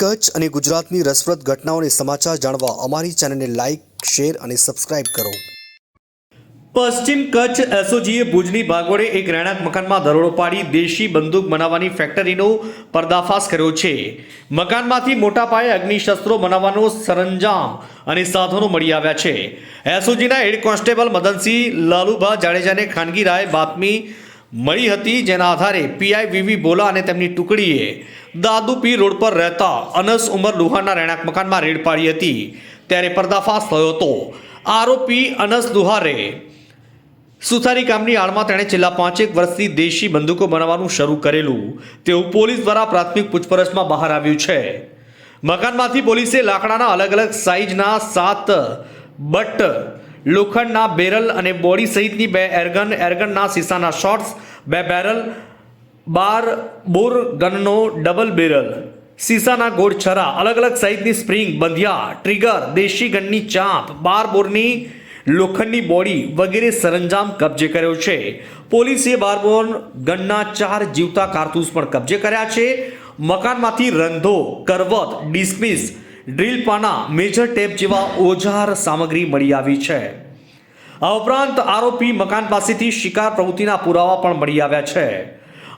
કચ્છ અને ગુજરાતની રસપ્રદ ઘટનાઓને સમાચાર જાણવા અમારી ચેનલને લાઇક શેર અને સબસ્ક્રાઇબ કરો. પશ્ચિમ કચ્છ એસઓજીએ ભુજની ભાગોળે એક રહેણાંક મકાનમાં દરોડો પાડી દેશી બંદૂક બનાવવાની ફેક્ટરીનો પર્દાફાશ કર્યો છે. મકાનમાંથી મોટા પાયે અગ્નિશસ્ત્રો બનાવવાનો સરંજામ અને સાધનો મળી આવ્યા છે. એસઓજીના હેડ કોન્સ્ટેબલ મદનસિંહ લાલુભા જાડેજાને ખાનગી રાય બાતમી મળી હતી, જેના આધારે પીઆઈ વીવી બોલા અને તેમની ટુકડીએ દાદુપી રોડ પર રહેતા અનસ ઉમર લુહારના રહેણાંક મકાનમાં રેડ પાડી હતી. ત્યારે પર્દાફાશ થયો હતો. આરોપી અનસ લુહારે સુથારી કામની આડમાં તેણે છેલ્લા પાંચેક વર્ષથી દેશી બંદૂકો બનાવવાનું શરૂ કરેલું. તેવું પોલીસ દ્વારા પ્રાથમિક પૂછપરછમાં બહાર આવ્યું છે. મકાનમાંથી પોલીસે લાકડાના અલગ અલગ સાઇઝના સાત બટ લોખંડના બેરલ અને બોડી સહિતની બે એરગન, એરગનના સીસાના શોટ્સ બે બેરલ, બાર બોર ગનનો ડબલ બેરલ સીસાના ગોળ છરા, અલગ અલગ સાઇઝની સ્પ્રિંગ, બંધિયા, ટ્રિગર, દેશી ગનની ચાંપ, બાર બોરની લોખંડની બોડી વગેરે સરંજામ કબજે કર્યો છે. પોલીસે બારબોર ગનના ચાર જીવતા કારતૂસ પણ કબજે કર્યા છે. મકાનમાંથી રંધો, કરવત, ડિસ્મિસ ડ્રીલ પાના મેજર ટેપ જેવા ઓજાર સામગ્રી મળી આવી છે. આ ઉપરાંત આરોપી મકાન પાસેથી શિકાર પ્રવૃત્તિના પુરાવા પણ મળી આવ્યા છે.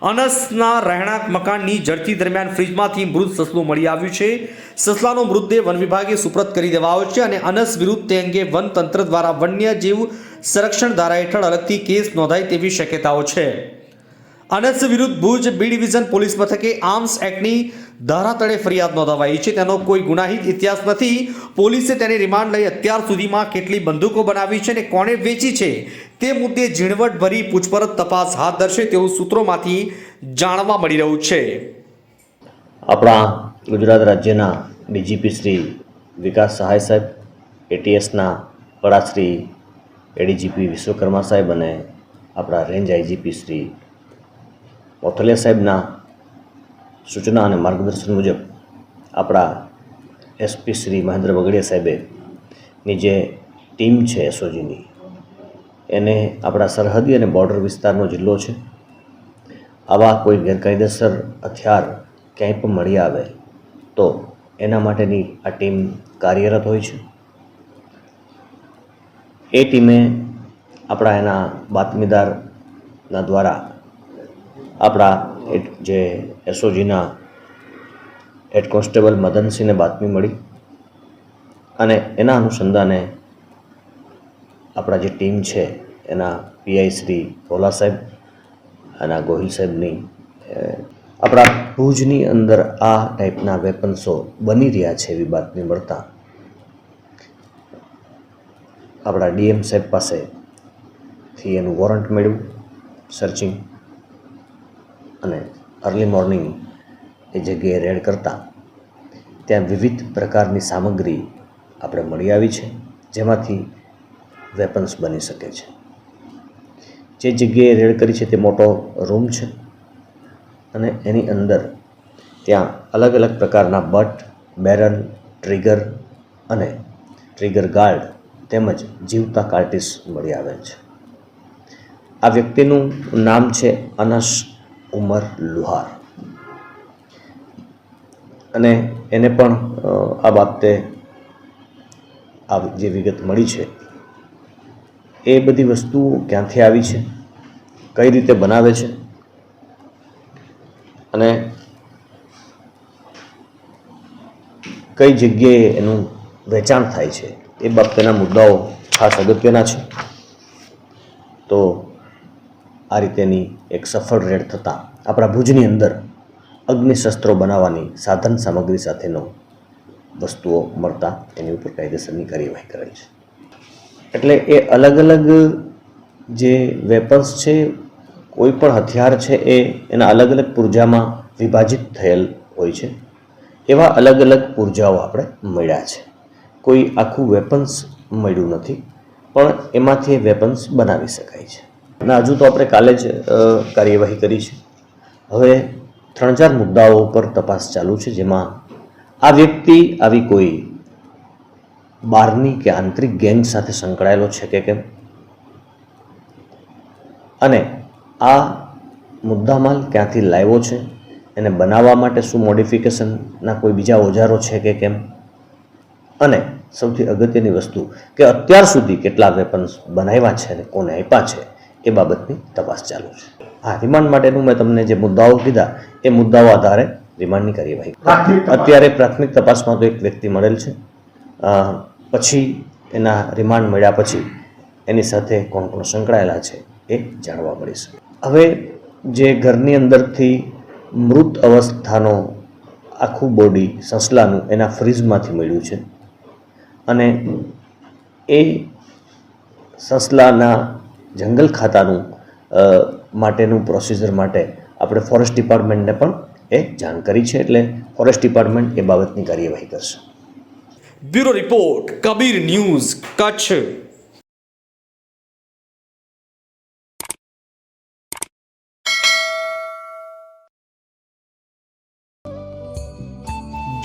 અનસના રહેણાંક મકાનની ઝડપી દરમિયાન ફ્રીજમાંથી મૃત સસલું મળી આવ્યું છે. સસલાનો મૃતદેહ વન વિભાગે સુપ્રત કરી દેવાયો છે અને અનસ વિરુદ્ધ તે અંગે વન તંત્ર દ્વારા વન્ય જીવ સંરક્ષણ ધારા હેઠળ અલગથી કેસ નોંધાય તેવી શક્યતાઓ છે. અનસ વિરુદ્ધ ભુજ બી ડિવિઝન પોલીસ મથકે આર્મ્સ એક્ટની ધારા તળે ફરિયાદ નોંધાવાઈ છે. તેનો કોઈ ગુનાહિત ઇતિહાસ નથી. પોલીસે તેને રિમાન્ડ લઈ અત્યાર સુધીમાં કેટલી બંદૂકો બનાવી છે અને કોણે વેચી છે તે મુદ્દે ઝીણવટભરી પૂછપરછ તપાસ હાથ ધરશે તેવું સૂત્રોમાંથી જાણવા મળી રહ્યું છે. આપણા ગુજરાત રાજ્યના ડીજીપી શ્રી વિકાસ સહાય સાહેબ, એટીએસના વડા શ્રી એડીજીપી વિશ્વકર્મા સાહેબ અને આપણા રેન્જ આઈજીપી શ્રી મોથલિયા સાહેબના સૂચના અને માર્ગદર્શન મુજબ આપણા એસપી શ્રી મહેન્દ્ર બગડિયા સાહેબેની જે ટીમ છે એસઓજીની, એને આપણા સરહદી અને બોર્ડર વિસ્તારનો જિલ્લો છે. આવા કોઈ ગેરકાયદેસર હથિયાર ક્યાંય પણ મળી આવે તો એના માટેની આ ટીમ કાર્યરત હોય છે. એ ટીમે આપણા એના બાતમીદારના દ્વારા આપણા જે એસઓજીના હેડ કોન્સ્ટેબલ મદનસિંહને બાતમી મળી અને એના અનુસંધાને આપણા જે ટીમ છે એના પીઆઈ શ્રી ભોલા સાહેબ અને ગોહિલ સાહેબની આપણા ભુજની અંદર આ ટાઈપના વેપન્સો બની રહ્યા છે એવી બાતમી મળતા આપણા ડીએમ સાહેબ પાસેથી એનું વોરંટ મેળવ્યું સર્ચિંગ અને અર્લી મોર્નિંગ એ જગ્યાએ રેડ કરતા ત્યાં વિવિધ પ્રકારની સામગ્રી આપણે મળી આવી છે, જેમાંથી વેપન્સ બની શકે છે. જે જગ્યાએ રેડ કરી છે તે મોટો રૂમ છે અને એની અંદર ત્યાં અલગ અલગ પ્રકારના બટ, બેરલ, ટ્રિગર અને ટ્રિગર ગાર્ડ તેમજ જીવતા કાર્ટિસ મળી આવેલ છે. આ વ્યક્તિનું નામ છે અનસ ઉમર લુહાર. અને એને પણ આ બાબતે આ જે વિગત મળી છે, એ બધી વસ્તુઓ ક્યાંથી આવી છે, કઈ રીતે બનાવે છે, અને કઈ જગ્યાએ એનું વેચાણ થાય છે, એ બાબતેના મુદ્દાઓ ખાસ અગત્યના છે. તો આ રીતેની એક સફળ રેડ થતાં આપણા ભુજની અંદર અગ્નિશસ્ત્રો બનાવવાની સાધન સામગ્રી સાથેનો વસ્તુઓ મળતા એની ઉપર કાયદેસરની કાર્યવાહી કરેલ છે. એટલે એ અલગ અલગ જે વેપન્સ છે, કોઈ પણ હથિયાર છે એ એના અલગ અલગ પૂર્જામાં વિભાજિત થયેલ હોય છે. એવા અલગ અલગ પૂર્જાઓ આપણે મળ્યા છે. કોઈ આખું વેપન્સ મળ્યું નથી, પણ એમાંથી વેપન્સ બનાવી શકાય છે. અને હજુ તો આપણે કાલે જ કાર્યવાહી કરી છે. હવે ત્રણ ચાર મુદ્દાઓ ઉપર તપાસ ચાલુ છે જેમાં આ વ્યક્તિ આવી કોઈ બહારની કે આંતરિક ગેંગ સાથે સંકળાયેલો છે કે કેમ? અને આ મુદ્દામાલ ક્યાંથી લાવ્યો છે? એને બનાવવા માટે શું મોડિફિકેશનના કોઈ બીજા ઓજારો છે કે કેમ? અને સૌથી અગત્યની વસ્તુ કે અત્યાર સુધી કેટલા વેપન્સ બનાવ્યા છે અને કોને આપ્યા છે? એ બાબતની તપાસ ચાલુ છે. હા રિમાન્ડ માટેનું મેં તમને જે મુદ્દાઓ કીધા એ મુદ્દાઓ આધારે રિમાન્ડની કાર્યવાહી અત્યારે પ્રાથમિક તપાસમાં તો એક વ્યક્તિ મળેલ છે. પછી એના રિમાન્ડ મળ્યા પછી એની સાથે કોણ કોણ સંકળાયેલા છે એ જાણવા મળીશ. હવે જે ઘરની અંદરથી મૃત અવસ્થાનો આખું બોડી સસલાનું એના ફ્રીજમાંથી મળ્યું છે. અને એ સસલાના જંગલ ખાતાનું માટેનું પ્રોસીજર માટે આપણે ફોરેસ્ટ ડિપાર્ટમેન્ટને પણ એ જાણ કરી છે એટલે ફોરેસ્ટ ડિપાર્ટમેન્ટ એ બાબતની કાર્યવાહી કરશે. Bureau report, Kabir news, Kutch.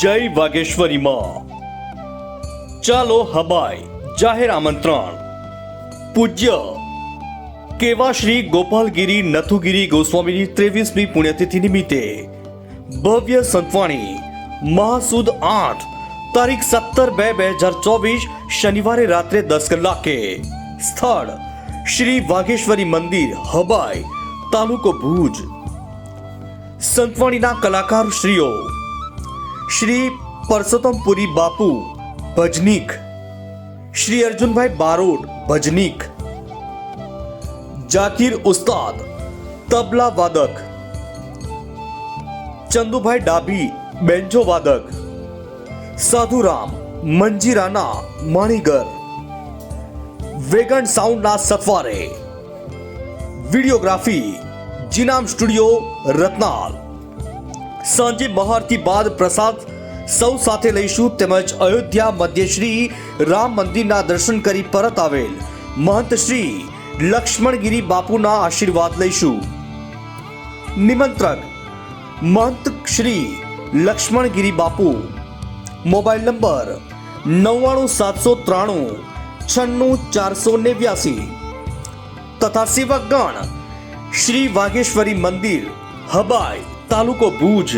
Jai Vageshwari માં. ચાલો હબાય જાહેર આમંત્રણ. પૂજ્ય કેવા શ્રી ગોપાલગીરી નથુગીરી ગોસ્વામીની ત્રેવીસમી પુણ્યતિથિ નિમિત્તે ભવ્ય સંતવાણી મહાસુદ આઠ તારીખ સત્તર બે બે હજાર ચોવીસ શનિવારે રાત્રે દસ કલાકે સ્થળ શ્રી વાઘેશ્વરી મંદિર હબાઈ તાલુકો ભુજ સંતવાણીના કલાકાર શ્રીઓ શ્રી પરસોત્તમપુરી બાપુ ભજનીક શ્રી અર્જુનભાઈ બારોટ ભજનીક જાકીર ઉસ્તાદ તબલા વાદક ચંદુભાઈ ડાભી બેન્જો વાદક સાધુરામ મંજીરાના માણીગર વેગન સાઉન્ડના સફારે વિડિયોગ્રાફી જીનામ સ્ટુડિયો રત્નાલ સાંજે બહારથી બાદ પ્રસાદ સૌ સાથે લઈશું તેમજ અયોધ્યા મધ્ય શ્રી રામ મંદિરના દર્શન કરી પરત આવેલ મહંત શ્રી લક્ષ્મણગીરી બાપુના આશીર્વાદ લઈશું. નિમંત્રક, મહંત શ્રી લક્ષ્મણગીરી બાપુ. મોબાઈલ નંબર નવ્વાણું સાતસો ત્રાણું છન્નું ચારસો નેવ્યાસી. તથા સેવકગણ શ્રી વાઘેશ્વરી મંદિર, હબાઈ તાલુકો ભુજ.